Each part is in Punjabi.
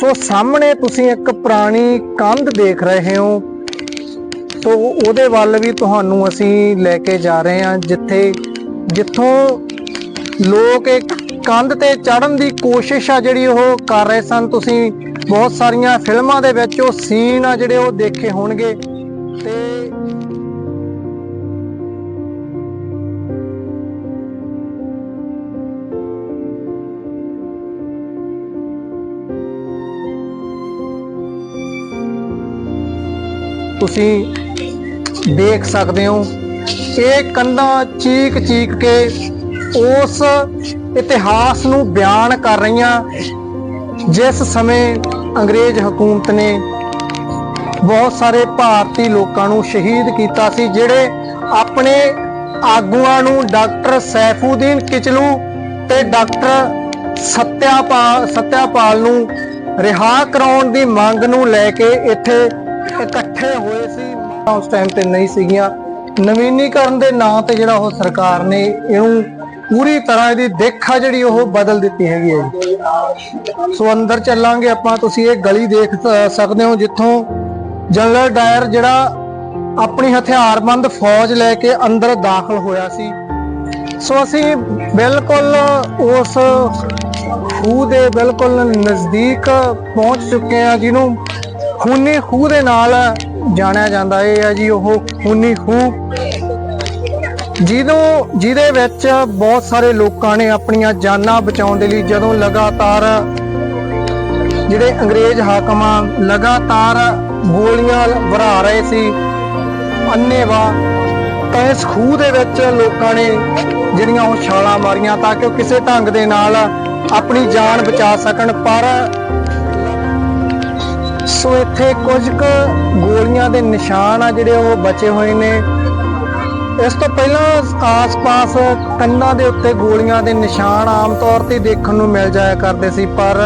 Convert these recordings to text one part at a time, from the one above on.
ਸੋ ਸਾਹਮਣੇ ਤੁਸੀਂ ਇੱਕ ਪੁਰਾਣੀ ਕੰਧ ਦੇਖ ਰਹੇ ਹੋ। ਸੋ ਉਹਦੇ ਵੱਲ ਵੀ ਤੁਹਾਨੂੰ ਅਸੀਂ ਲੈ ਕੇ ਜਾ ਰਹੇ ਹਾਂ। ਜਿੱਥੇ, ਜਿੱਥੋਂ ਲੋਕ ਇੱਕ ਕੰਧ ਤੇ ਚੜਨ ਦੀ ਕੋਸ਼ਿਸ਼ ਆ ਜਿਹੜੀ ਉਹ ਕਰ ਰਹੇ ਸਨ। ਤੁਸੀਂ ਬਹੁਤ ਸਾਰੀਆਂ ਫਿਲਮਾਂ ਦੇ ਵਿੱਚ ਉਹ ਸੀਨ ਆ ਜਿਹੜੇ ਉਹ ਦੇਖੇ ਹੋਣਗੇ। ਤੁਸੀਂ ਦੇਖ ਸਕਦੇ ਹੋ। ਇਹ ਕੰਧਾਂ ਚੀਕ ਚੀਕ ਕੇ ਉਸ ਇਤਿਹਾਸ ਨੂੰ ਬਿਆਨ ਕਰ ਰਹੀਆਂ, ਜਿਸ ਸਮੇਂ ਅੰਗਰੇਜ਼ ਹਕੂਮਤ ਨੇ ਬਹੁਤ ਸਾਰੇ ਭਾਰਤੀ ਲੋਕਾਂ ਨੂੰ ਸ਼ਹੀਦ ਕੀਤਾ ਸੀ, ਜਿਹੜੇ ਆਪਣੇ ਆਗੂਆਂ ਨੂੰ ਡਾਕਟਰ ਸੈਫੂਦੀਨ ਕਿਚਲੂ ਤੇ ਡਾਕਟਰ ਸਤਿਆਪਾਲ ਸਤਿਆਪਾਲ ਨੂੰ ਰਿਹਾ ਕਰਾਉਣ ਦੀ ਮੰਗ ਨੂੰ ਲੈ ਕੇ ਇੱਥੇ ਇਕੱਠੇ ਹੋਏ ਸੀ ਉਸ ਟਾਈਮ ਤੇ ਨਹੀਂ ਸੀਗੀਆਂ। ਨਵੀਨੀਕਰਨ ਦੇ ਨਾਂ ਤੇ ਜਿਹੜਾ ਉਹ ਸਰਕਾਰ ਨੇ ਇਹਨੂੰ ਪੂਰੀ ਤਰ੍ਹਾਂ ਇਹਦੀ ਦੇਖ ਆ ਜਿਹੜੀ ਉਹ ਬਦਲ ਦਿੱਤੀ ਹੈਗੀ ਹੈ ਸੋ ਅੰਦਰ ਚੱਲਾਂਗੇ ਆਪਾਂ, ਤੁਸੀਂ ਇਹ ਗਲੀ ਦੇਖ ਸਕਦੇ ਹੋ ਜਿੱਥੋਂ ਜਨਰਲ ਡਾਇਰ ਜਿਹੜਾ ਆਪਣੀ ਹਥਿਆਰਬੰਦ ਫੌਜ ਲੈ ਕੇ ਅੰਦਰ ਦਾਖਲ ਹੋਇਆ ਸੀ। ਸੋ ਅਸੀਂ ਬਿਲਕੁਲ ਉਸ ਖੂਹ ਦੇ ਬਿਲਕੁਲ ਨਜ਼ਦੀਕ ਪਹੁੰਚ ਚੁੱਕੇ ਹਾਂ ਜਿਹਨੂੰ ਖੂਨੀ ਖੂਹ ਦੇ ਨਾਲ ਜਾਣਿਆ ਜਾਂਦਾ ਇਹ ਹੈ ਜੀ ਉਹ ਖੂਨੀ ਖੂਹ। ਜਿਹਦੋਂ ਜਿਹਦੇ ਵਿੱਚ ਬਹੁਤ ਸਾਰੇ ਲੋਕਾਂ ਨੇ ਆਪਣੀਆਂ ਜਾਨਾਂ ਬਚਾਉਣ ਦੇ ਲਈ ਜਦੋਂ ਲਗਾਤਾਰ ਜਿਹੜੇ ਅੰਗਰੇਜ਼ ਹਾਕਮਾਂ ਲਗਾਤਾਰ ਗੋਲੀਆਂ ਵਰਾ ਰਹੇ ਸੀ ਅੰਨੇਵਾ ਤਾਂ ਇਸ ਖੂਹ ਦੇ ਵਿੱਚ ਲੋਕਾਂ ਨੇ ਜਿਹੜੀਆਂ ਉਹ ਛਾਲਾਂ ਮਾਰੀਆਂ ਤਾਂ ਕਿ ਉਹ ਕਿਸੇ ਢੰਗ ਦੇ ਨਾਲ ਆਪਣੀ ਜਾਨ ਬਚਾ ਸਕਣ, ਪਰ ਸੋ ਇੱਥੇ ਕੁਝ ਕੁ ਗੋਲੀਆਂ ਦੇ ਨਿਸ਼ਾਨ ਆ ਜਿਹੜੇ ਉਹ ਬਚੇ ਹੋਏ ਨੇ। ਇਸ ਤੋਂ ਪਹਿਲਾਂ ਆਸ-ਪਾਸ ਕੰਨਾਂ ਦੇ ਉੱਤੇ ਗੋਲੀਆਂ ਦੇ ਨਿਸ਼ਾਨ ਆਮ ਤੌਰ ਤੇ ਦੇਖਣ ਨੂੰ ਮਿਲ ਜਾਇਆ ਕਰਦੇ ਸੀ, ਪਰ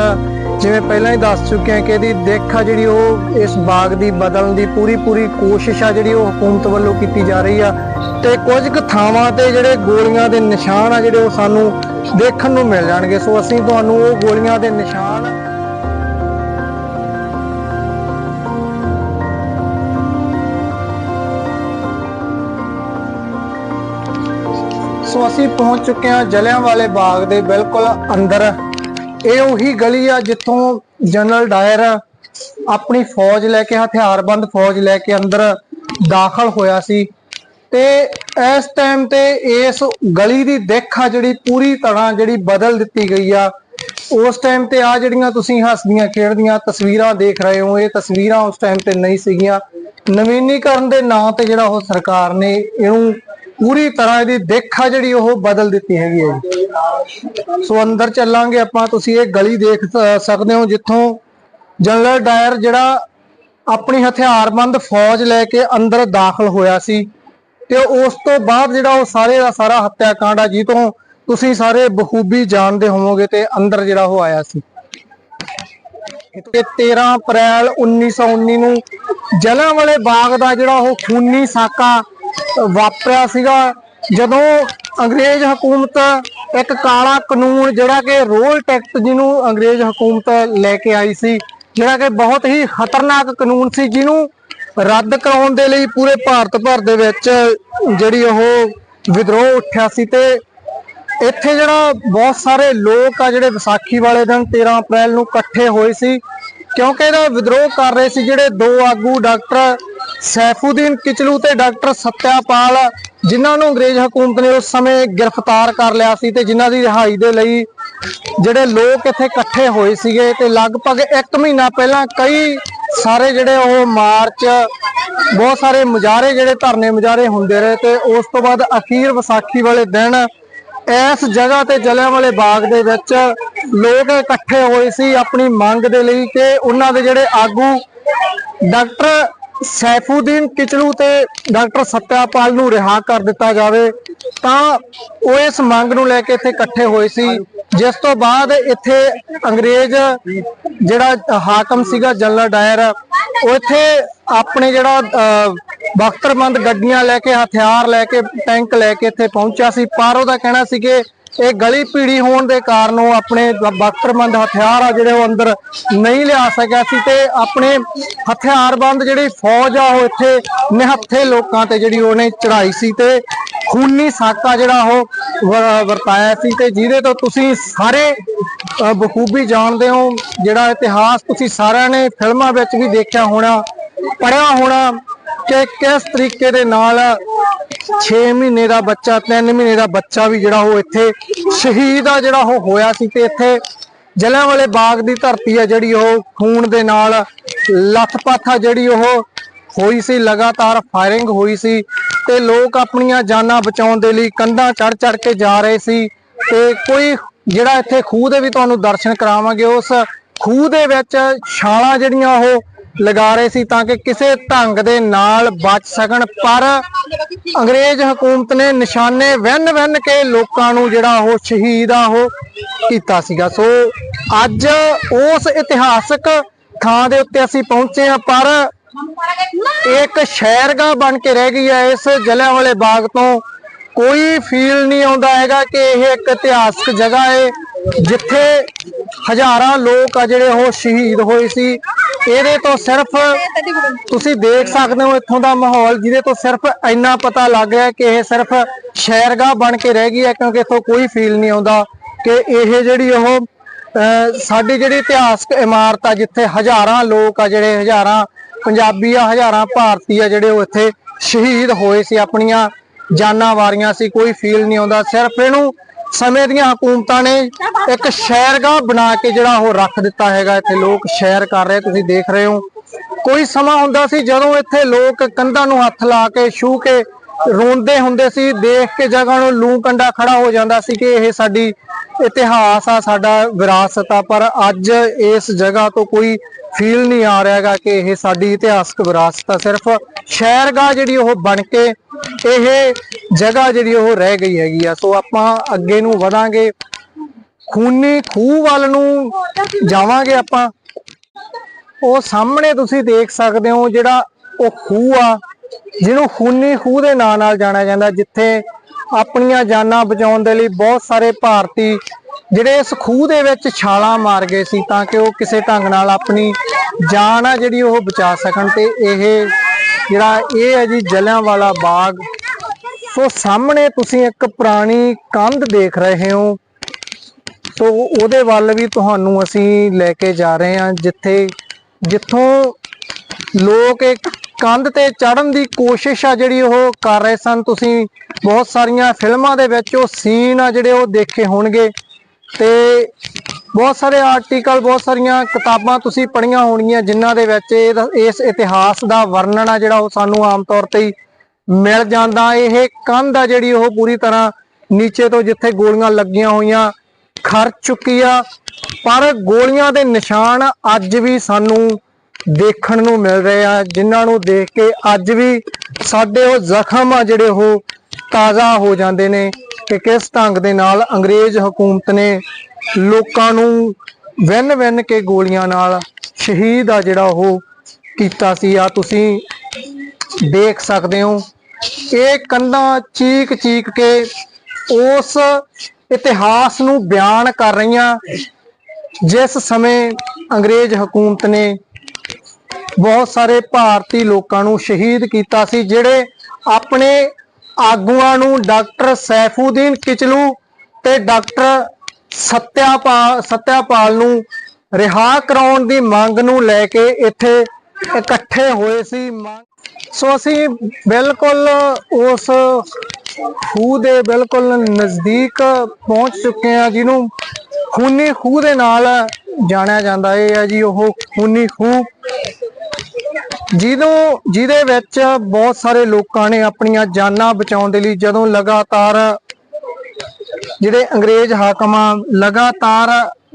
ਜਿਵੇਂ ਪਹਿਲਾਂ ਹੀ ਦੱਸ ਚੁੱਕੇ ਹਾਂ ਕਿ ਇਹਦੀ ਦੇਖ ਆ ਜਿਹੜੀ ਉਹ ਇਸ ਬਾਗ ਦੀ ਬਦਲਣ ਦੀ ਪੂਰੀ ਪੂਰੀ ਕੋਸ਼ਿਸ਼ ਆ ਜਿਹੜੀ ਉਹ ਹਕੂਮਤ ਵੱਲੋਂ ਕੀਤੀ ਜਾ ਰਹੀ ਆ। ਤੇ ਕੁਝ ਕੁ ਥਾਵਾਂ ਤੇ ਜਿਹੜੇ ਗੋਲੀਆਂ ਦੇ ਨਿਸ਼ਾਨ ਆ ਜਿਹੜੇ ਉਹ ਸਾਨੂੰ ਦੇਖਣ ਨੂੰ ਮਿਲ ਜਾਣਗੇ। ਸੋ ਅਸੀਂ ਤੁਹਾਨੂੰ ਉਹ ਗੋਲੀਆਂ ਦੇ ਨਿਸ਼ਾਨ ਸੋ ਅਸੀਂ ਪਹੁੰਚ ਚੁੱਕੇ ਹਾਂ ਜਲਿਆਂਵਾਲੇ ਬਾਗ ਦੇ ਬਿਲਕੁਲ ਅੰਦਰ। ਇਹ ਉਹੀ ਗਲੀ ਆ ਜਿੱਥੋਂ ਜਨਰਲ ਡਾਇਰ ਆਪਣੀ ਫੌਜ ਲੈ ਕੇ, ਹਥਿਆਰਬੰਦ ਫੌਜ ਲੈ ਕੇ ਅੰਦਰ ਦਾਖਲ ਹੋਇਆ ਸੀ। ਤੇ ਇਸ ਟਾਈਮ ਤੇ ਇਸ ਗਲੀ ਦੀ ਦਿੱਖ ਆ ਜਿਹੜੀ ਪੂਰੀ ਤਰ੍ਹਾਂ ਜਿਹੜੀ ਬਦਲ ਦਿੱਤੀ ਗਈ ਆ। ਉਸ ਟਾਈਮ ਤੇ ਆ ਜਿਹੜੀਆਂ ਤੁਸੀਂ ਹੱਸਦੀਆਂ ਖੇਡਦੀਆਂ ਤਸਵੀਰਾਂ ਦੇਖ ਰਹੇ ਹੋ, ਇਹ ਤਸਵੀਰਾਂ ਉਸ ਟਾਈਮ ਤੇ ਨਹੀਂ ਸੀਗੀਆਂ। ਨਵੀਨੀਕਰਨ ਦੇ ਨਾਂ ਤੇ ਜਿਹੜਾ ਉਹ ਸਰਕਾਰ ਨੇ ਇਹਨੂੰ ਪੂਰੀ ਤਰ੍ਹਾਂ ਇਹਦੀ ਦੇਖਾ ਜਿਹੜੀ ਉਹ ਬਦਲ ਦਿੱਤੀ ਹੈਗੀ ਹੈ ਜੀ। ਸੋ ਅੰਦਰ ਚੱਲਾਂਗੇ ਆਪਾਂ, ਤੁਸੀਂ ਇਹ ਗਲੀ ਦੇਖ ਸਕਦੇ ਹੋ ਜਿੱਥੋਂ ਜਨਰਲ ਡਾਇਰ ਜਿਹੜਾ ਆਪਣੀ ਹਥਿਆਰਬੰਦ ਫੌਜ ਲੈ ਕੇ ਅੰਦਰ ਦਾਖਲ ਹੋਇਆ ਸੀ ਤੇ ਉਸ ਤੋਂ ਬਾਅਦ ਜਿਹੜਾ ਉਹ ਸਾਰੇ ਦਾ ਸਾਰਾ ਹੱਤਿਆਕਾਂਡ ਆ ਜੀ ਤੋਂ ਤੁਸੀਂ ਸਾਰੇ ਬਖੂਬੀ ਜਾਣਦੇ ਹੋਵੋਗੇ ਤੇ ਅੰਦਰ ਜਿਹੜਾ ਉਹ ਆਇਆ ਸੀ ਤੇ 13 ਅਪ੍ਰੈਲ 1919 ਨੂੰ ਜਲਿਆਂਵਾਲੇ ਬਾਗ ਦਾ ਜਿਹੜਾ ਉਹ ਖੂਨੀ ਸਾਕਾ ਵਾਪਰਿਆ ਸੀਗਾ। ਜਦੋਂ ਅੰਗਰੇਜ਼ ਹਕੂਮਤ ਇੱਕ ਕਾਲਾ ਕਾਨੂੰਨ ਜਿਹੜਾ ਕਿ ਰੋਲ ਟੈਕਟ ਜਿਹਨੂੰ ਅੰਗਰੇਜ਼ ਹਕੂਮਤ ਲੈ ਕੇ ਆਈ ਸੀ, ਜਿਹੜਾ ਕਿ ਬਹੁਤ ਹੀ ਖਤਰਨਾਕ ਕਾਨੂੰਨ ਸੀ, ਜਿਹਨੂੰ ਰੱਦ ਕਰਾਉਣ ਦੇ ਲਈ ਪੂਰੇ ਭਾਰਤ ਭਰ ਦੇ ਵਿੱਚ ਜਿਹੜੀ ਉਹ ਵਿਦਰੋਹ ਉੱਠਿਆ ਸੀ ਤੇ ਇੱਥੇ ਜਿਹੜਾ ਬਹੁਤ ਸਾਰੇ ਲੋਕ ਆ ਜਿਹੜੇ ਵਿਸਾਖੀ ਵਾਲੇ ਦਿਨ 13 ਅਪ੍ਰੈਲ ਨੂੰ ਇਕੱਠੇ ਹੋਏ ਸੀ ਕਿਉਂਕਿ ਇਹਦਾ ਵਿਦਰੋਹ ਕਰ ਰਹੇ ਸੀ ਜਿਹੜੇ ਦੋ ਆਗੂ, ਡਾਕਟਰ ਸੈਫੂਦੀਨ ਕਿਚਲੂ ਤੇ ਡਾਕਟਰ ਸਤਿਆਪਾਲ, ਜਿਨ੍ਹਾਂ ਨੂੰ ਅੰਗਰੇਜ਼ ਹਕੂਮਤ ਨੇ ਉਸ ਸਮੇਂ ਗ੍ਰਿਫਤਾਰ ਕਰ ਲਿਆ ਸੀ ਤੇ ਜਿਨ੍ਹਾਂ ਦੀ ਰਿਹਾਈ ਦੇ ਲਈ ਜਿਹੜੇ ਲੋਕ ਇੱਥੇ ਇਕੱਠੇ ਹੋਏ ਸੀਗੇ ਤੇ ਲਗਭਗ 1 ਮਹੀਨਾ ਪਹਿਲਾਂ ਕਈ ਸਾਰੇ ਜਿਹੜੇ ਉਹ ਮਾਰਚ, ਬਹੁਤ ਸਾਰੇ ਮੁਜ਼ਾਹਰੇ ਜਿਹੜੇ ਧਰਨੇ ਮੁਜ਼ਾਹਰੇ ਹੁੰਦੇ ਰਹੇ ਤੇ ਉਸ ਤੋਂ ਬਾਅਦ ਅਖੀਰ ਵਿਸਾਖੀ ਵਾਲੇ ਦਿਨ ਇਸ ਜਗ੍ਹਾ ਤੇ ਜਲਿਆਂਵਾਲੇ ਬਾਗ ਦੇ ਵਿੱਚ ਲੋਕ ਇਕੱਠੇ ਹੋਏ ਸੀ ਆਪਣੀ ਮੰਗ ਦੇ ਲਈ ਕਿ ਉਹਨਾਂ ਦੇ ਜਿਹੜੇ ਆਗੂ ਡਾਕਟਰ ਸੈਫੂਦੀਨ ਕਿਚਲੂ ਤੇ ਡਾਕਟਰ ਸਤਿਆਪਾਲ ਨੂੰ ਰਿਹਾ ਕਰ ਦਿੱਤਾ ਜਾਵੇ ਤਾਂ ਉਹ ਇਸ ਮੰਗ ਨੂੰ ਲੈ ਕੇ ਇੱਥੇ ਇਕੱਠੇ ਹੋਏ ਸੀ। ਜਿਸ ਤੋਂ ਬਾਅਦ ਇੱਥੇ ਅੰਗਰੇਜ਼ ਜਿਹੜਾ ਹਾਕਮ ਸੀਗਾ ਜਨਰਲ ਡਾਇਰ ਉਹ ਇੱਥੇ ਆਪਣੇ ਜਿਹੜਾ ਅਹ, ਬਖਤਰਬੰਦ ਗੱਡੀਆਂ ਲੈ ਕੇ ਹਥਿਆਰ ਲੈ ਕੇ ਟੈਂਕ ਲੈ ਕੇ ਇੱਥੇ ਪਹੁੰਚਿਆ ਸੀ। ਪਰ ਉਹਦਾ ਕਹਿਣਾ ਸੀ ਕਿ ਇਹ ਗਲੀ ਪੀੜੀ ਹੋਣ ਦੇ ਕਾਰਨ ਉਹ ਆਪਣੇ ਬਖਤਰਮੰਦ ਹਥਿਆਰ ਆ ਜਿਹੜੇ ਉਹ ਅੰਦਰ ਨਹੀਂ ਲਿਆ ਸਕਿਆ ਸੀ ਤੇ ਆਪਣੇ ਹਥਿਆਰਬੰਦ ਜਿਹੜੀ ਫੌਜ ਆ ਉਹ ਇੱਥੇ ਨਿਹੱਥੇ ਲੋਕਾਂ ਤੇ ਜਿਹੜੀ ਉਹਨੇ ਚੜਾਈ ਸੀ ਤੇ ਖੂਨੀ ਸਾਕਾ ਜਿਹੜਾ ਉਹ ਵਰਤਾਇਆ ਸੀ ਤੇ ਜਿਹਦੇ ਤੋਂ ਤੁਸੀਂ ਸਾਰੇ ਬਖੂਬੀ ਜਾਣਦੇ ਹੋ ਜਿਹੜਾ ਇਤਿਹਾਸ ਤੁਸੀਂ ਸਾਰਿਆਂ ਨੇ ਫਿਲਮਾਂ ਵਿੱਚ ਵੀ ਦੇਖਿਆ ਹੋਣਾ ਪੜਿਆ ਹੋਣਾ ਕਿ ਕਿਸ ਤਰੀਕੇ ਦੇ ਨਾਲ 6 ਮਹੀਨੇ ਦਾ ਬੱਚਾ 3 ਮਹੀਨੇ ਦਾ ਬੱਚਾ ਵੀ ਜਿਹੜਾ ਉਹ ਇੱਥੇ ਸ਼ਹੀਦ ਆ, ਜਿਹੜਾ ਉਹ ਹੋਇਆ ਸੀ ਤੇ ਇੱਥੇ ਜਲਿਆਂਵਾਲੇ ਬਾਗ ਦੀ ਧਰਤੀ ਆ ਜਿਹੜੀ ਉਹ ਖੂਨ ਦੇ ਨਾਲ ਲੱਥਪੱਥ ਆ ਜਿਹੜੀ ਉਹ ਹੋਈ ਸੀ, ਲਗਾਤਾਰ ਫਾਇਰਿੰਗ ਹੋਈ ਸੀ ਤੇ ਲੋਕ ਆਪਣੀਆਂ ਜਾਨਾਂ ਬਚਾਉਣ ਦੇ ਲਈ ਕੰਧਾਂ ਚੜ ਚੜ ਕੇ ਜਾ ਰਹੇ ਸੀ ਤੇ ਕੋਈ ਜਿਹੜਾ ਇੱਥੇ ਖੂਹ ਦੇ ਵੀ ਤੁਹਾਨੂੰ ਦਰਸ਼ਨ ਕਰਾਵਾਂਗੇ, ਉਸ ਖੂਹ ਦੇ ਵਿੱਚ ਛਾਲਾਂ ਜਿਹੜੀਆਂ ਉਹ ਲਗਾ ਰਹੇ ਸੀ ਤਾਂ ਕਿ ਕਿਸੇ ਢੰਗ ਦੇ ਨਾਲ ਬਚ ਸਕਣ, ਪਰ ਅੰਗਰੇਜ਼ ਹਕੂਮਤ ਨੇ ਨਿਸ਼ਾਨੇ ਵੰਨ ਵੰਨ ਕੇ ਲੋਕਾਂ ਨੂੰ ਜਿਹੜਾ ਉਹ ਸ਼ਹੀਦ ਆ ਉਹ ਕੀਤਾ ਸੀਗਾ। ਸੋ ਅੱਜ ਉਸ ਇਤਿਹਾਸਕ ਥਾਂ ਦੇ ਉੱਤੇ ਅਸੀਂ ਪਹੁੰਚੇ ਹਾਂ, ਪਰ ਇੱਕ ਸ਼ਹਿਰਗਾਹ ਬਣ ਕੇ ਰਹਿ ਗਈ ਹੈ। ਇਸ ਜਲਿਆਂਵਾਲੇ ਬਾਗ ਤੋਂ ਕੋਈ ਫੀਲ ਨਹੀਂ ਆਉਂਦਾ ਹੈਗਾ ਕਿ ਇਹ ਇੱਕ ਇਤਿਹਾਸਕ ਜਗ੍ਹਾ ਹੈ। ਜਿੱਥੇ ਹਜ਼ਾਰਾਂ ਲੋਕ ਆ ਜਿਹੜੇ ਉਹ ਸ਼ਹੀਦ ਹੋਏ ਸੀ, ਇਹਦੇ ਤੋਂ ਸਿਰਫ ਤੁਸੀਂ ਦੇਖ ਸਕਦੇ ਹੋ ਇੱਥੋਂ ਦਾ ਮਾਹੌਲ, ਜਿਹਦੇ ਤੋਂ ਸਿਰਫ ਇੰਨਾ ਪਤਾ ਲੱਗ ਰਿਹਾ ਕਿ ਇਹ ਸਿਰਫ ਸ਼ਹਿਰਗਾਹ ਬਣ ਕੇ ਰਹਿ ਗਈ ਹੈ, ਕਿਉਂਕਿ ਇੱਥੋਂ ਕੋਈ ਫੀਲ ਨਹੀਂ ਆਉਂਦਾ ਕਿ ਇਹ ਜਿਹੜੀ ਉਹ, ਅਹ, ਸਾਡੀ ਜਿਹੜੀ ਇਤਿਹਾਸਕ ਇਮਾਰਤ ਆ, ਜਿੱਥੇ ਹਜ਼ਾਰਾਂ ਲੋਕ ਆ ਜਿਹੜੇ, ਹਜ਼ਾਰਾਂ ਪੰਜਾਬੀ ਆ, ਹਜ਼ਾਰਾਂ ਭਾਰਤੀ ਆ ਜਿਹੜੇ ਉਹ ਇੱਥੇ ਸ਼ਹੀਦ ਹੋਏ ਸੀ, ਆਪਣੀਆਂ ਜਾਨਾਂ ਵਾਰੀਆਂ ਸੀ, ਕੋਈ ਫੀਲ ਨਹੀਂ ਆਉਂਦਾ, ਸਿਰਫ ਇਹਨੂੰ ਸਮੇਂ ਦੀਆਂ ਹਕੂਮਤਾਂ ਨੇ ਇੱਕ ਸ਼ਹਿਰਗਾਹ ਬਣਾ ਕੇ ਜਿਹੜਾ ਉਹ ਰੱਖ ਦਿੱਤਾ ਹੈਗਾ ਇੱਥੇ ਲੋਕ ਸ਼ਹਿਰ ਕਰ ਰਹੇ ਤੁਸੀਂ ਦੇਖ ਰਹੇ ਹੋ। ਕੋਈ ਸਮਾਂ ਹੁੰਦਾ ਸੀ ਜਦੋਂ ਇੱਥੇ ਲੋਕ ਕੰਧਾਂ ਨੂੰ ਹੱਥ ਲਾ ਕੇ ਛੂ ਕੇ ਰੋਂਦੇ ਹੁੰਦੇ ਸੀ ਦੇਖ ਕੇ ਜਗ੍ਹਾ ਨੂੰ ਲੂ ਕੰਡਾ ਖੜਾ ਹੋ ਜਾਂਦਾ ਸੀ ਕਿ ਇਹ ਸਾਡੀ ਇਤਿਹਾਸ ਆ ਸਾਡਾ ਵਿਰਾਸਤ ਆ ਪਰ ਅੱਜ ਇਸ ਜਗ੍ਹਾ ਤੋਂ ਕੋਈ ਫੀਲ ਨਹੀਂ ਆ ਰਿਹਾਗਾ ਕਿ ਇਹ ਸਾਡੀ ਇਤਿਹਾਸਕ ਵਿਰਾਸਤ ਆ। ਸਿਰਫ ਸ਼ਹਿਰਗਾਹ ਜਿਹੜੀ ਉਹ ਬਣ ਕੇ ਇਹ ਜਗ੍ਹਾ ਜਿਹੜੀ ਉਹ ਰਹਿ ਗਈ ਹੈਗੀ ਆ, ਸੋ ਆਪਾਂ ਅੱਗੇ ਨੂੰ ਵਧਾਂਗੇ। ਖੂਨੀ ਖੂਹ ਵੱਲ ਨੂੰ ਜਾਵਾਂਗੇ ਆਪਾਂ। ਉਹ ਸਾਹਮਣੇ ਤੁਸੀਂ ਦੇਖ ਸਕਦੇ ਹੋ ਜਿਹੜਾ ਉਹ ਖੂਹ ਆ, ਜਿਹਨੂੰ ਖੂਨੀ ਖੂਹ ਦੇ ਨਾਂ ਨਾਲ ਜਾਣਿਆ ਜਾਂਦਾ, ਜਿੱਥੇ ਆਪਣੀਆਂ ਜਾਨਾਂ ਬਚਾਉਣ ਦੇ ਲਈ ਬਹੁਤ ਸਾਰੇ ਭਾਰਤੀ ਜਿਹੜੇ ਇਸ ਖੂਹ ਦੇ ਵਿੱਚ ਛਾਲਾਂ ਮਾਰ ਗਏ ਸੀ ਤਾਂ ਕਿ ਉਹ ਕਿਸੇ ਢੰਗ ਨਾਲ ਆਪਣੀ ਜਾਨ ਆ ਜਿਹੜੀ ਉਹ ਬਚਾ ਸਕਣ ਤੇ ਇਹ ਜਿਹੜਾ ਇਹ ਹੈ ਜੀ ਜਲਿਆਂਵਾਲਾ ਬਾਗ। ਸੋ ਸਾਹਮਣੇ ਤੁਸੀਂ ਇੱਕ ਪੁਰਾਣੀ ਕੰਧ ਦੇਖ ਰਹੇ ਹੋ। ਸੋ ਉਹਦੇ ਵੱਲ ਵੀ ਤੁਹਾਨੂੰ ਅਸੀਂ ਲੈ ਕੇ ਜਾ ਰਹੇ ਹਾਂ ਜਿੱਥੇ ਜਿੱਥੋਂ ਲੋਕ ਇੱਕ ਕੰਧ ਤੇ ਚੜਨ ਦੀ ਕੋਸ਼ਿਸ਼ ਆ ਜਿਹੜੀ ਉਹ ਕਰ ਰਹੇ ਸਨ। ਤੁਸੀਂ ਬਹੁਤ ਸਾਰੀਆਂ ਫਿਲਮਾਂ ਦੇ ਵਿੱਚ ਉਹ ਸੀਨ ਆ ਜਿਹੜੇ ਉਹ ਦੇਖੇ ਹੋਣਗੇ। ਤੇ ਬਹੁਤ ਸਾਰੇ ਆਰਟੀਕਲ ਬਹੁਤ ਸਾਰੀਆਂ ਕਿਤਾਬਾਂ ਤੁਸੀਂ ਪੜ੍ਹੀਆਂ ਹੋਣਗੀਆਂ ਜਿਨ੍ਹਾਂ ਦੇ ਵਿੱਚ ਇਸ ਇਤਿਹਾਸ ਦਾ ਵਰਣਨ ਆ ਜਿਹੜਾ ਉਹ ਸਾਨੂੰ ਆਮ ਤੌਰ ਤੇ ਮਿਲ ਜਾਂਦਾ। ਇਹ ਕੰਧ ਆ ਜਿਹੜੀ ਉਹ ਪੂਰੀ ਤਰ੍ਹਾਂ ਨੀਚੇ ਤੋਂ ਜਿੱਥੇ ਗੋਲੀਆਂ ਲੱਗੀਆਂ ਹੋਈਆਂ ਖਰ ਚੁੱਕੀ ਆ। ਪਰ ਗੋਲੀਆਂ ਦੇ ਨਿਸ਼ਾਨ ਅੱਜ ਵੀ ਸਾਨੂੰ ਦੇਖਣ ਨੂੰ ਮਿਲ ਰਹੇ ਆ, ਜਿਨ੍ਹਾਂ ਨੂੰ ਦੇਖ ਕੇ ਅੱਜ ਵੀ ਸਾਡੇ ਉਹ ਜ਼ਖਮ ਆ ਜਿਹੜੇ ਉਹ ਤਾਜ਼ਾ ਹੋ ਜਾਂਦੇ ਨੇ ਕਿ ਕਿਸ ਢੰਗ ਦੇ ਨਾਲ ਅੰਗਰੇਜ਼ ਹਕੂਮਤ ਨੇ ਲੋਕਾਂ ਨੂੰ ਵੰਨ ਵੰਨ ਕੇ ਗੋਲੀਆਂ ਨਾਲ ਸ਼ਹੀਦ ਆ ਜਿਹੜਾ ਉਹ ਕੀਤਾ ਸੀ। ਆ ਤੁਸੀਂ ਦੇਖ ਸਕਦੇ ਹੋ। ਇਹ ਕੰਧਾਂ ਚੀਕ ਚੀਕ ਕੇ ਉਸ ਇਤਿਹਾਸ ਨੂੰ ਬਿਆਨ ਕਰ ਰਹੀਆਂ, ਜਿਸ ਸਮੇਂ ਅੰਗਰੇਜ਼ ਹਕੂਮਤ ਨੇ ਬਹੁਤ ਸਾਰੇ ਭਾਰਤੀ ਲੋਕਾਂ ਨੂੰ ਸ਼ਹੀਦ ਕੀਤਾ ਸੀ, ਜਿਹੜੇ ਆਪਣੇ ਆਗੂਆਂ ਨੂੰ ਡਾਕਟਰ ਸੈਫੂਦੀਨ ਕਿਚਲੂ ਤੇ ਡਾਕਟਰ ਸਤਿਆਪਾਲ ਸਤਿਆਪਾਲ ਨੂੰ ਰਿਹਾ ਕਰਾਉਣ ਦੀ ਮੰਗ ਨੂੰ ਲੈ ਕੇ ਇੱਥੇ ਇਕੱਠੇ ਹੋਏ ਸੀ। ਸੋ ਅਸੀਂ ਬਿਲਕੁਲ ਉਸ ਖੂਹ ਦੇ ਬਿਲਕੁਲ ਨਜ਼ਦੀਕ ਪਹੁੰਚ ਚੁੱਕੇ ਹਾਂ ਜਿਹਨੂੰ ਖੂਨੀ ਖੂਹ ਦੇ ਨਾਲ ਜਾਣਿਆ ਜਾਂਦਾ ਇਹ ਹੈ ਜੀ, ਉਹ ਖੂਨੀ ਖੂਹ। ਜਿਹਦੋਂ ਜਿਹਦੇ ਵਿੱਚ ਬਹੁਤ ਸਾਰੇ ਲੋਕਾਂ ਨੇ ਆਪਣੀਆਂ ਜਾਨਾਂ ਬਚਾਉਣ ਦੇ ਲਈ ਜਦੋਂ ਲਗਾਤਾਰ ਜਿਹੜੇ ਅੰਗਰੇਜ਼ ਹਾਕਮਾਂ ਲਗਾਤਾਰ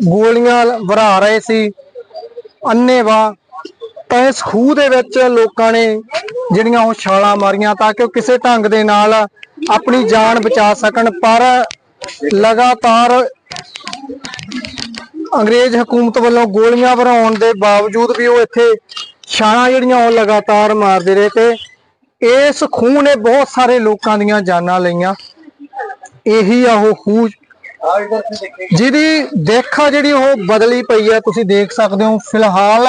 ਗੋਲੀਆਂ ਵਰਾ ਰਹੇ ਸੀ ਅੰਨੇਵਾ ਤਾਂ ਇਸ ਖੂਹ ਦੇ ਵਿੱਚ ਲੋਕਾਂ ਨੇ ਜਿਹੜੀਆਂ ਉਹ ਛਾਲਾਂ ਮਾਰੀਆਂ ਤਾਂ ਕਿ ਉਹ ਕਿਸੇ ਢੰਗ ਦੇ ਨਾਲ ਆਪਣੀ ਜਾਨ ਬਚਾ ਸਕਣ, ਪਰ ਲਗਾਤਾਰ ਅੰਗਰੇਜ਼ ਹਕੂਮਤ ਵੱਲੋਂ ਗੋਲੀਆਂ ਵਰਾਉਣ ਦੇ ਬਾਵਜੂਦ ਵੀ ਉਹ ਇੱਥੇ ਛਾਲਾਂ ਜਿਹੜੀਆਂ ਉਹ ਲਗਾਤਾਰ ਮਾਰਦੇ ਰਹੇ ਤੇ ਇਸ ਖੂਹ ਨੇ ਬਹੁਤ ਸਾਰੇ ਲੋਕਾਂ ਦੀਆਂ ਜਾਨਾਂ ਲਈਆਂ। ਇਹੀ ਆ ਉਹ ਖੂਹ। ਜਿਹਦੀ ਦੇਖਾ ਜਿਹੜੀ ਉਹ ਬਦਲੀ ਪਈ ਹੈ ਤੁਸੀਂ ਦੇਖ ਸਕਦੇ ਹੋ ਫਿਲਹਾਲ।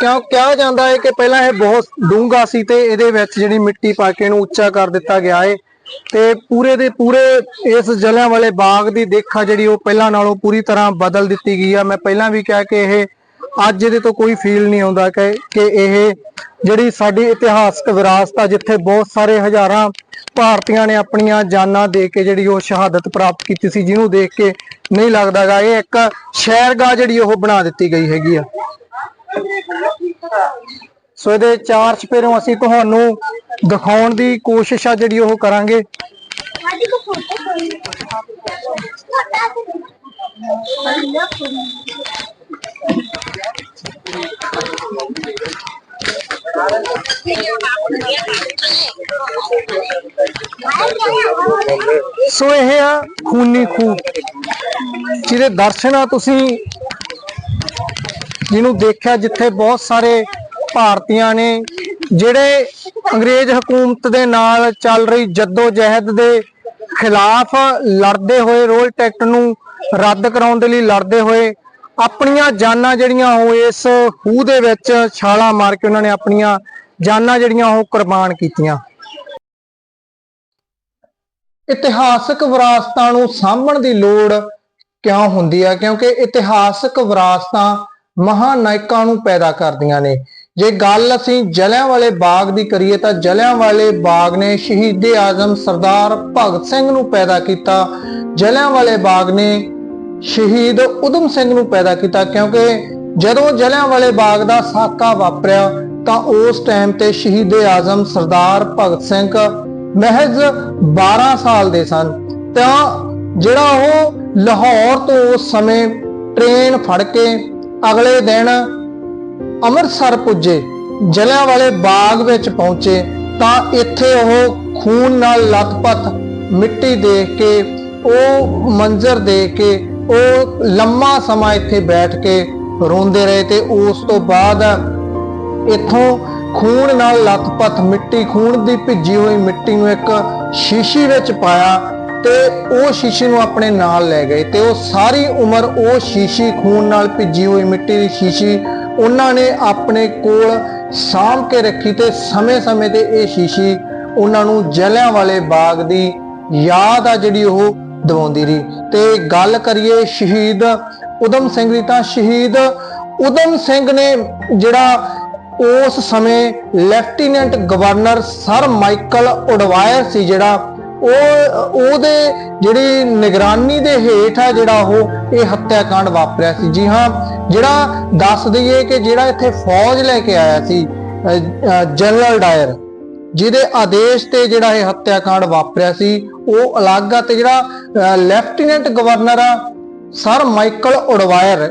ਕਿਉਂ, ਕਿਹਾ ਜਾਂਦਾ ਹੈ ਕਿ ਪਹਿਲਾਂ ਇਹ ਬਹੁਤ ਡੂੰਘਾ ਸੀ ਤੇ ਇਹਦੇ ਵਿੱਚ ਜਿਹੜੀ ਮਿੱਟੀ ਪਾ ਕੇ ਇਹਨੂੰ ਉੱਚਾ ਕਰ ਦਿੱਤਾ ਗਿਆ ਹੈ ਤੇ ਪੂਰੇ ਦੇ ਪੂਰੇ ਇਸ ਜਲਿਆਂ ਵਾਲੇ ਬਾਗ ਦੀ ਦੇਖਾ ਜਿਹੜੀ ਉਹ ਪਹਿਲਾਂ ਨਾਲੋਂ ਪੂਰੀ ਤਰ੍ਹਾਂ ਬਦਲ ਦਿੱਤੀ ਗਈ ਆ। ਮੈਂ ਪਹਿਲਾਂ ਵੀ ਕਿਹਾ ਕਿ ਇਹ ਅੱਜ ਇਹਦੇ ਤੋਂ ਕੋਈ ਫੀਲ ਨਹੀਂ ਆਉਂਦਾ ਕਿ ਕਿ ਇਹ ਜਿਹੜੀ ਸਾਡੀ ਇਤਿਹਾਸਕ ਵਿਰਾਸਤ ਆ, ਜਿੱਥੇ ਬਹੁਤ ਸਾਰੇ ਹਜ਼ਾਰਾਂ ਭਾਰਤੀਆਂ ਨੇ ਆਪਣੀਆਂ ਜਾਨਾਂ ਦੇ ਕੇ ਜਿਹੜੀ ਉਹ ਸ਼ਹਾਦਤ ਪ੍ਰਾਪਤ ਕੀਤੀ ਸੀ, ਜਿਹਨੂੰ ਦੇਖ ਕੇ ਨਹੀਂ ਲੱਗਦਾਗਾ, ਇਹ ਇੱਕ ਸ਼ਹਿਰਗਾਹ ਜਿਹੜੀ ਉਹ ਬਣਾ ਦਿੱਤੀ ਗਈ ਹੈਗੀ ਆ। ਸੋ ਇਹਦੇ ਚਾਰ ਚਪੇਰੋਂ ਅਸੀਂ ਤੁਹਾਨੂੰ ਦਿਖਾਉਣ ਦੀ ਕੋਸ਼ਿਸ਼ ਆ, ਜਿਹੜੀ ਉਹ ਕਰਾਂਗੇ। ਸਾਡੀ ਸੋ ਇਹ ਆ ਖੂਨੀ ਖੂਹ, ਜਿਹਦੇ ਦਰਸ਼ਨ ਆ ਤੁਸੀਂ ਜਿਹਨੂੰ ਦੇਖਿਆ ਜਿੱਥੇ ਬਹੁਤ ਸਾਰੇ ਭਾਰਤੀਆਂ ਨੇ, ਜਿਹੜੇ ਅੰਗਰੇਜ਼ ਹਕੂਮਤ ਦੇ ਨਾਲ ਚੱਲ ਰਹੀ ਜੱਦੋ ਜਹਿਦ ਦੇ ਖਿਲਾਫ ਲੜਦੇ ਹੋਏ ਰੋਲ ਟੈਕਟ ਨੂੰ ਰੱਦ ਕਰਾਉਣ ਦੇ ਲਈ ਲੜਦੇ ਹੋਏ ਆਪਣੀਆਂ ਜਾਨਾਂ ਜਿਹੜੀਆਂ ਉਹ ਇਸ ਖੂਹ ਦੇ ਵਿੱਚ ਛਾਲਾਂ ਮਾਰ ਕੇ ਉਹਨਾਂ ਨੇ ਆਪਣੀਆਂ ਜਾਨਾਂ ਜਿਹੜੀਆਂ ਉਹ ਕੁਰਬਾਨ ਕੀਤੀਆਂ। ਇਤਿਹਾਸਕ ਵਿਰਾਸਤਾਂ ਨੂੰ ਸਾਂਭਣ ਦੀ ਲੋੜ ਕਿਉਂ ਹੁੰਦੀ ਹੈ ਕਿਉਂਕਿ ਇਤਿਹਾਸਕ ਵਿਰਾਸਤਾਂ ਮਹਾਨਾਇਕਾਂ ਨੂੰ ਪੈਦਾ ਕਰਦੀਆਂ ਨੇ। ਜੇ ਗੱਲ ਅਸੀਂ ਜਲਿਆਂਵਾਲੇ ਬਾਗ ਦੀ ਕਰੀਏ ਤਾਂ ਜਲਿਆਂਵਾਲੇ ਬਾਗ ਨੇ ਸ਼ਹੀਦ ਆਜ਼ਮ ਸਰਦਾਰ ਭਗਤ ਸਿੰਘ ਨੂੰ ਪੈਦਾ ਕੀਤਾ। ਜਲਿਆਂਵਾਲੇ ਬਾਗ ਨੇ ਸ਼ਹੀਦ ਉਦਮ ਸਿੰਘ ਨੂੰ ਪੈਦਾ ਕੀਤਾ ਕਿਉਂਕਿ ਜਦੋਂ ਜਲਿਆਂਵਾਲੇ ਬਾਗ ਦਾ ਸਾਕਾ ਵਾਪਰਿਆ ਤਾਂ ਉਸ ਟਾਈਮ ਤੇ ਸ਼ਹੀਦ ਆਜ਼ਮ ਸਰਦਾਰ ਭਗਤ ਸਿੰਘ ਮਹਿਜ਼ 12 ਸਾਲ ਦੇ ਸਨ। ਤਾਂ ਜਿਹੜਾ ਉਹ ਲਾਹੌਰ ਤੋਂ ਉਸ ਸਮੇਂ ਟ੍ਰੇਨ ਫੜ ਕੇ ਅਗਲੇ ਦਿਨ ਅੰਮ੍ਰਿਤਸਰ ਪੁੱਜੇ ਜਲਿਆਂਵਾਲੇ ਬਾਗ ਵਿੱਚ ਪਹੁੰਚੇ, ਤਾਂ ਇੱਥੇ ਉਹ ਖੂਨ ਨਾਲ ਲਥਪਥ ਮਿੱਟੀ ਦੇਖ ਕੇ, ਉਹ ਮੰਜ਼ਰ ਦੇਖ ਕੇ ਉਹ ਲੰਮਾ ਸਮਾਂ ਇੱਥੇ ਬੈਠ ਕੇ ਰੋਂਦੇ ਰਹੇ ਤੇ ਉਸ ਤੋਂ ਬਾਅਦ ਇੱਥੋਂ ਖੂਨ ਨਾਲ ਲਥਪਥ ਮਿੱਟੀ, ਖੂਨ ਦੀ ਭਿੱਜੀ ਹੋਈ ਮਿੱਟੀ ਨੂੰ ਇੱਕ ਸ਼ੀਸ਼ੀ ਵਿੱਚ ਪਾਇਆ ਤੇ ਉਹ ਸ਼ੀਸ਼ੀ ਨੂੰ ਆਪਣੇ ਨਾਲ ਲੈ ਗਏ ਤੇ ਉਹ ਸਾਰੀ ਉਮਰ ਉਹ ਸ਼ੀਸ਼ੀ, ਖੂਨ ਨਾਲ ਭਿੱਜੀ ਹੋਈ ਮਿੱਟੀ ਦੀ ਸ਼ੀਸ਼ੀ ਉਹਨਾਂ ਨੇ ਆਪਣੇ ਕੋਲ ਸਾਂਭ ਕੇ ਰੱਖੀ ਤੇ ਸਮੇਂ-ਸਮੇਂ ਤੇ ਇਹ ਸ਼ੀਸ਼ੀ ਉਹਨਾਂ ਨੂੰ ਜਲਿਆਂ ਵਾਲੇ ਬਾਗ ਦੀ ਯਾਦ ਆ ਜਿਹੜੀ ਉਹ ਦਿਵਾਉਂਦੀ ਰਹੀ। ਤੇ ਗੱਲ ਕਰੀਏ ਸ਼ਹੀਦ ਉਦਮ ਸਿੰਘ ਦੀ ਤਾਂ ਸ਼ਹੀਦ ਉਦਮ ਸਿੰਘ ਨੇ ਜਿਹੜਾ ਉਸ ਸਮੇਂ lieutenant governor sir Michael O'Dwyer ਸੀ ਜਿਹੜਾ, ਉਹ, ਉਹਦੇ ਜਿਹੜੀ ਨਿਗਰਾਨੀ ਦੇ ਹੇਠ ਆ ਜਿਹੜਾ ਉਹ ਇਹ ਹੱਤਿਆਕਾਂਡ ਵਾਪਰਿਆ ਸੀ। ਜੀ ਹਾਂ, ਜਿਹੜਾ ਦੱਸ ਦਈਏ ਕਿ ਜਿਹੜਾ ਇੱਥੇ ਫੌਜ ਲੈ ਕੇ ਆਇਆ ਸੀ ਜਨਰਲ ਡਾਇਰ, ਜਿਹਦੇ ਆਦੇਸ਼ ਤੇ ਜਿਹੜਾ ਇਹ ਹੱਤਿਆਕਾਂਡ ਵਾਪਰਿਆ ਸੀ ਉਹ ਅਲੱਗ ਆ ਤੇ ਜਿਹੜਾ ਲੈਫਟੀਨੈਂਟ ਗਵਰਨਰ ਆ, ਸਰ ਮਾਈਕਲ ਉਡਵਾਇਰ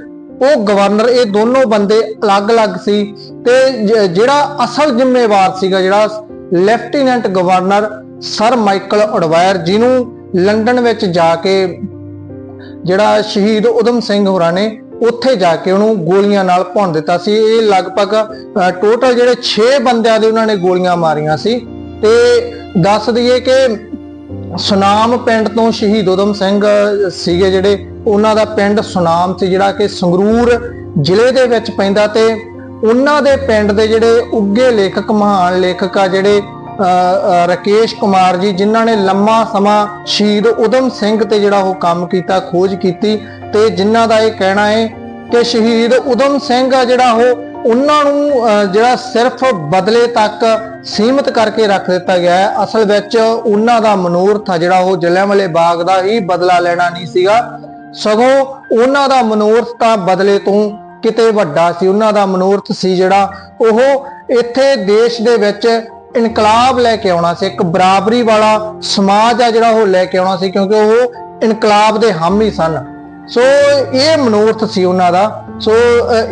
ਉਹ ਗਵਰਨਰ, ਇਹ ਦੋਨੋਂ ਬੰਦੇ ਅਲੱਗ-ਅਲੱਗ ਸੀ ਤੇ ਜਿਹੜਾ ਅਸਲ ਜ਼ਿੰਮੇਵਾਰ ਸੀਗਾ, ਜਿਹੜਾ lieutenant governor sir Michael O'Dwyer ਜਿਹਨੂੰ ਲੰਡਨ ਵਿੱਚ ਜਾ ਕੇ ਜਿਹੜਾ ਸ਼ਹੀਦ ਉਦਮ ਸਿੰਘ ਹੋਰਾਂ ਨੇ ਉੱਥੇ ਜਾ ਕੇ ਉਹਨੂੰ ਗੋਲੀਆਂ ਨਾਲ ਭੁੰਨ ਦਿੱਤਾ ਸੀ। ਇਹ ਲਗਭਗ ਟੋਟਲ ਜਿਹੜੇ 6 ਬੰਦਿਆਂ ਦੇ ਉਹਨਾਂ ਨੇ ਗੋਲੀਆਂ ਮਾਰੀਆਂ ਸੀ ਤੇ ਦੱਸ ਦਈਏ ਕਿ ਸੁਨਾਮ ਪਿੰਡ ਤੋਂ ਸ਼ਹੀਦ ਉਦਮ ਸਿੰਘ ਸੀਗੇ ਜਿਹੜੇ ਉਹਨਾਂ ਦਾ ਪਿੰਡ ਸੁਨਾਮ ਸੀ ਜਿਹੜਾ ਕਿ ਸੰਗਰੂਰ ਜ਼ਿਲ੍ਹੇ ਦੇ ਵਿੱਚ ਪੈਂਦਾ ਤੇ ਉਹਨਾਂ ਦੇ ਪਿੰਡ ਦੇ ਜਿਹੜੇ ਉੱਗੇ ਲੇਖਕ ਮਹਾਨ ਲੇਖਕ ਆ ਜਿਹੜੇ ਅ, ਅ, ਰਕੇਸ਼ ਕੁਮਾਰ ਜੀ ਜਿਨ੍ਹਾਂ ਨੇ ਲੰਮਾ ਸਮਾਂ ਸ਼ਹੀਦ ਉਦਮ ਸਿੰਘ ਤੇ ਜਿਹੜਾ ਉਹ ਕੰਮ ਕੀਤਾ ਖੋਜ ਕੀਤੀ ਤੇ ਜਿਨ੍ਹਾਂ ਦਾ ਇਹ ਕਹਿਣਾ ਹੈ ਕਿ ਸ਼ਹੀਦ ਉਦਮ ਸਿੰਘ ਆ ਜਿਹੜਾ ਉਹ ਉਹਨਾਂ ਨੂੰ ਅ, ਜਿਹੜਾ ਸਿਰਫ ਬਦਲੇ ਤੱਕ ਸੀਮਿਤ ਕਰਕੇ ਰੱਖ ਦਿੱਤਾ ਗਿਆ ਹੈ। ਅਸਲ ਵਿੱਚ ਉਹਨਾਂ ਦਾ ਮਨੂਰਥ ਆ ਜਿਹੜਾ ਉਹ ਜਲਿਆਂਵਾਲੇ ਬਾਗ ਦਾ ਹੀ ਬਦਲਾ ਲੈਣਾ ਨਹੀਂ ਸੀਗਾ। ਸਗੋਂ ਉਹਨਾਂ ਦਾ ਮਨੋਰਥ ਤਾਂ ਬਦਲੇ ਤੋਂ ਕਿਤੇ ਵੱਡਾ ਸੀ। ਉਹਨਾਂ ਦਾ ਮਨੋਰਥ ਸੀ ਜਿਹੜਾ ਉਹ ਇੱਥੇ ਦੇਸ਼ ਦੇ ਵਿੱਚ ਇਨਕਲਾਬ ਲੈ ਕੇ ਆਉਣਾ ਸੀ। ਇੱਕ ਬਰਾਬਰੀ ਵਾਲਾ ਸਮਾਜ ਆ ਜਿਹੜਾ ਉਹ ਲੈ ਕੇ ਆਉਣਾ ਸੀ ਕਿਉਂਕਿ ਉਹ ਇਨਕਲਾਬ ਦੇ ਹਾਮੀ ਸਨ। ਸੋ ਇਹ ਮਨੋਰਥ ਸੀ ਉਹਨਾਂ ਦਾ। ਸੋ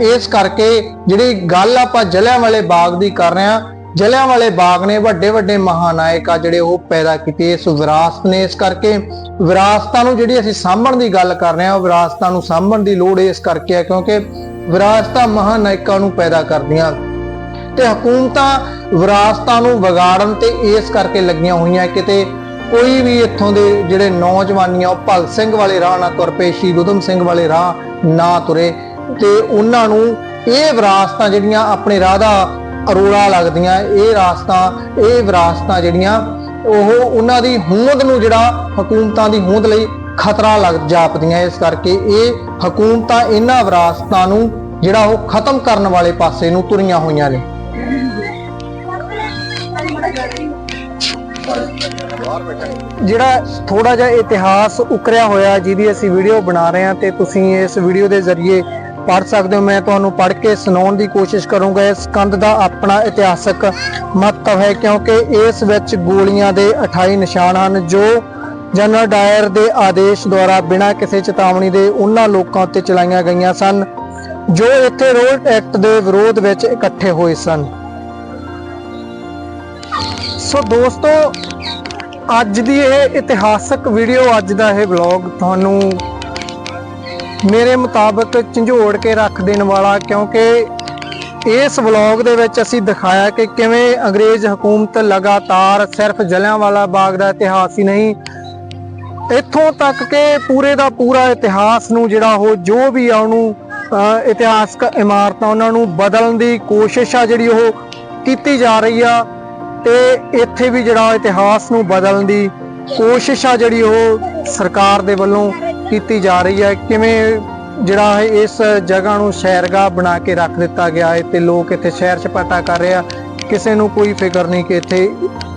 ਇਸ ਕਰਕੇ ਜਿਹੜੀ ਗੱਲ ਆਪਾਂ ਜਲਿਆਂਵਾਲੇ ਬਾਗ ਦੀ ਕਰ ਰਹੇ ਜਲਿਆਂ ਵਾਲੇ ਬਾਗ ਨੇ ਵੱਡੇ ਵੱਡੇ ਮਹਾਨਾਇਕ ਆ ਜਿਹੜੇ ਉਹ ਪੈਦਾ ਕੀਤੇ। ਇਸ ਵਿਰਾਸਤ ਨੇ ਇਸ ਕਰਕੇ ਵਿਰਾਸਤਾਂ ਨੂੰ ਜਿਹੜੀ ਅਸੀਂ ਸਾਂਭਣ ਦੀ ਗੱਲ ਕਰ ਰਹੇ ਹਾਂ, ਉਹ ਵਿਰਾਸਤਾਂ ਨੂੰ ਸਾਂਭਣ ਦੀ ਲੋੜ ਇਸ ਕਰਕੇ ਹੈ ਕਿਉਂਕਿ ਵਿਰਾਸਤਾਂ ਮਹਾਨਾਇਕਾਂ ਨੂੰ ਪੈਦਾ ਕਰਦੀਆਂ। ਤੇ ਹਕੂਮਤਾਂ ਵਿਰਾਸਤਾਂ ਨੂੰ ਵਿਗਾੜਨ ਤੇ ਇਸ ਕਰਕੇ ਲੱਗੀਆਂ ਹੋਈਆਂ ਕਿਤੇ ਕੋਈ ਵੀ ਇੱਥੋਂ ਦੇ ਜਿਹੜੇ ਨੌਜਵਾਨੀਆਂ, ਉਹ ਭਗਤ ਸਿੰਘ ਵਾਲੇ ਰਾਹ ਨਾ ਤੁਰ ਪਏ, ਸ਼ਹੀਦ ਊਧਮ ਸਿੰਘ ਵਾਲੇ ਰਾਹ ਨਾ ਤੁਰੇ। ਤੇ ਉਹਨਾਂ ਨੂੰ ਇਹ ਵਿਰਾਸਤਾਂ ਜਿਹੜੀਆਂ ਆਪਣੇ ਰਾਹ ਦਾ ਅਰੋੜਾ ਲੱਗਦੀਆਂ, ਇਹ ਵਿਰਾਸਤਾਂ ਇਹ ਵਿਰਾਸਤਾਂ ਜਿਹੜੀਆਂ, ਉਹ ਉਹਨਾਂ ਦੀ ਹੋਂਦ ਨੂੰ ਜਿਹੜਾ ਹਕੂਮਤਾਂ ਦੀ ਹੋਂਦ ਲਈ ਖਤਰਾ ਲੱਗ ਜਾਪਦੀਆਂ। ਇਸ ਕਰਕੇ ਇਹ ਹਕੂਮਤਾਂ ਇਹਨਾਂ ਵਿਰਾਸਤਾਂ ਨੂੰ ਜਿਹੜਾ ਉਹ ਖਤਮ ਕਰਨ ਵਾਲੇ ਪਾਸੇ ਨੂੰ ਤੁਰੀਆਂ ਹੋਈਆਂ ਨੇ। ਜਿਹੜਾ ਥੋੜਾ ਜਿਹਾ ਇਤਿਹਾਸ ਉਕਰਿਆ ਹੋਇਆ, ਜਿਹਦੀ ਅਸੀਂ ਵੀਡੀਓ ਬਣਾ ਰਹੇ ਹਾਂ ਤੇ ਤੁਸੀਂ ਇਸ ਵੀਡੀਓ ਦੇ ਜ਼ਰੀਏ ਪੜ੍ਹ ਸਕਦੇ ਹੋ, ਮੈਂ ਤੁਹਾਨੂੰ ਪੜ੍ਹ ਕੇ ਸੁਣਾਉਣ ਦੀ ਕੋਸ਼ਿਸ਼ ਕਰੂੰਗਾ। ਇਸ ਕੰਧ ਦਾ ਆਪਣਾ ਇਤਿਹਾਸਕ ਮਹੱਤਵ ਹੈ, ਕਿਉਂਕਿ ਇਸ ਵਿੱਚ ਗੋਲੀਆਂ ਦੇ 28 ਨਿਸ਼ਾਨ ਹਨ, ਜੋ ਜਨਰਲ ਡਾਇਰ ਦੇ ਆਦੇਸ਼ ਦੁਆਰਾ ਬਿਨਾਂ ਕਿਸੇ ਚੇਤਾਵਨੀ ਦੇ ਉਹਨਾਂ ਲੋਕਾਂ ਉੱਤੇ ਚਲਾਈਆਂ ਗਈਆਂ ਸਨ, ਜੋ ਇੱਥੇ ਰੋਡ ਐਕਟ ਦੇ ਵਿਰੋਧ ਵਿੱਚ ਇਕੱਠੇ ਹੋਏ ਸਨ। ਸੋ ਦੋਸਤੋ, ਅੱਜ ਦੀ ਇਹ ਇਤਿਹਾਸਕ ਵੀਡੀਓ, ਅੱਜ ਦਾ ਇਹ ਵਲੌਗ ਤੁਹਾਨੂੰ ਮੇਰੇ ਮੁਤਾਬਕ ਝੰਜੋੜ ਕੇ ਰੱਖ ਦੇਣ ਵਾਲਾ ਕਿਉਂਕਿ ਇਸ ਵਲੌਗ ਦੇ ਵਿੱਚ ਅਸੀਂ ਦਿਖਾਇਆ ਕਿ ਕਿਵੇਂ ਅੰਗਰੇਜ਼ ਹਕੂਮਤ ਲਗਾਤਾਰ ਸਿਰਫ ਜਲਿਆਂਵਾਲਾ ਬਾਗ ਦਾ ਇਤਿਹਾਸ ਹੀ ਨਹੀਂ, ਇੱਥੋਂ ਤੱਕ ਕਿ ਪੂਰੇ ਦਾ ਪੂਰਾ ਇਤਿਹਾਸ ਨੂੰ ਜਿਹੜਾ ਉਹ ਜੋ ਵੀ ਆ ਉਹਨੂੰ ਇਤਿਹਾਸਕ ਇਮਾਰਤਾਂ ਉਹਨਾਂ ਨੂੰ ਬਦਲਣ ਦੀ ਕੋਸ਼ਿਸ਼ ਆ ਜਿਹੜੀ ਉਹ ਕੀਤੀ ਜਾ ਰਹੀ ਆ ਤੇ ਇੱਥੇ ਵੀ ਜਿਹੜਾ ਇਤਿਹਾਸ ਨੂੰ ਬਦਲਣ ਦੀ ਕੋਸ਼ਿਸ਼ ਆ ਜਿਹੜੀ ਉਹ ਸਰਕਾਰ ਦੇ ਵੱਲੋਂ ਕੀਤੀ ਜਾ ਰਹੀ ਹੈ। ਕਿਵੇਂ ਜਿਹੜਾ ਹੈ ਇਸ ਜਗ੍ਹਾ ਨੂੰ ਸ਼ਹਿਰਗਾਹ ਬਣਾ ਕੇ ਰੱਖ ਦਿੱਤਾ ਗਿਆ ਹੈ ਤੇ ਲੋਕ ਇੱਥੇ ਸ਼ਹਿਰ ਛਪਾਟਾ ਕਰ ਰਹੇ ਆ। ਕਿਸੇ ਨੂੰ ਕੋਈ ਫਿਕਰ ਨਹੀਂ ਕਿ ਇੱਥੇ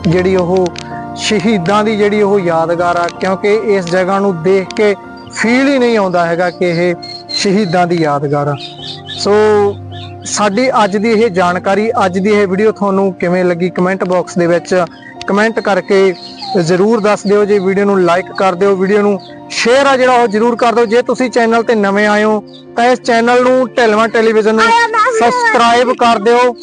ਜਿਹੜੀ ਉਹ ਸ਼ਹੀਦਾਂ ਦੀ ਜਿਹੜੀ ਉਹ ਯਾਦਗਾਰ ਆ, ਕਿਉਂਕਿ ਇਸ ਜਗ੍ਹਾ ਨੂੰ ਦੇਖ ਕੇ ਫੀਲ ਹੀ ਨਹੀਂ ਆਉਂਦਾ ਹੈਗਾ ਕਿ ਇਹ ਸ਼ਹੀਦਾਂ ਦੀ ਯਾਦਗਾਰ ਆ। ਸੋ ਸਾਡੀ ਅੱਜ ਦੀ ਇਹ ਜਾਣਕਾਰੀ, ਅੱਜ ਦੀ ਇਹ ਵੀਡੀਓ ਤੁਹਾਨੂੰ ਕਿਵੇਂ ਲੱਗੀ? ਕਮੈਂਟ ਬਾਕਸ ਦੇ ਵਿੱਚ ਕਮੈਂਟ ਕਰਕੇ ਜ਼ਰੂਰ ਦੱਸ ਦਿਓ ਜੇ ਵੀਡੀਓ ਨੂੰ ਲਾਈਕ ਕਰ ਦਿਓ ਵੀਡੀਓ ਨੂੰ ਸ਼ੇਅਰ ਆ ਜਿਹੜਾ ਉਹ ਜ਼ਰੂਰ ਕਰ ਦਿਓ। ਜੇ ਤੁਸੀਂ ਚੈਨਲ ਤੇ ਨਵੇਂ ਆਏ ਹੋ ਤਾਂ ਇਸ ਚੈਨਲ ਨੂੰ ਢਿਲਵਾਂ ਟੈਲੀਵਿਜ਼ਨ ਨੂੰ ਸਬਸਕ੍ਰਾਈਬ ਕਰ ਦਿਓ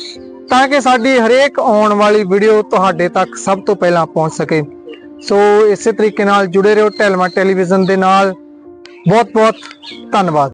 ਤਾਂ ਕਿ ਸਾਡੀ ਹਰੇਕ ਆਉਣ ਵਾਲੀ ਵੀਡੀਓ ਤੁਹਾਡੇ ਤੱਕ ਸਭ ਤੋਂ ਪਹਿਲਾਂ ਪਹੁੰਚ ਸਕੇ। ਸੋ ਇਸੇ ਤਰੀਕੇ ਨਾਲ ਜੁੜੇ ਰਹੋ ਢਿਲਵਾਂ ਟੈਲੀਵਿਜ਼ਨ ਦੇ ਨਾਲ। ਬਹੁਤ ਬਹੁਤ ਧੰਨਵਾਦ।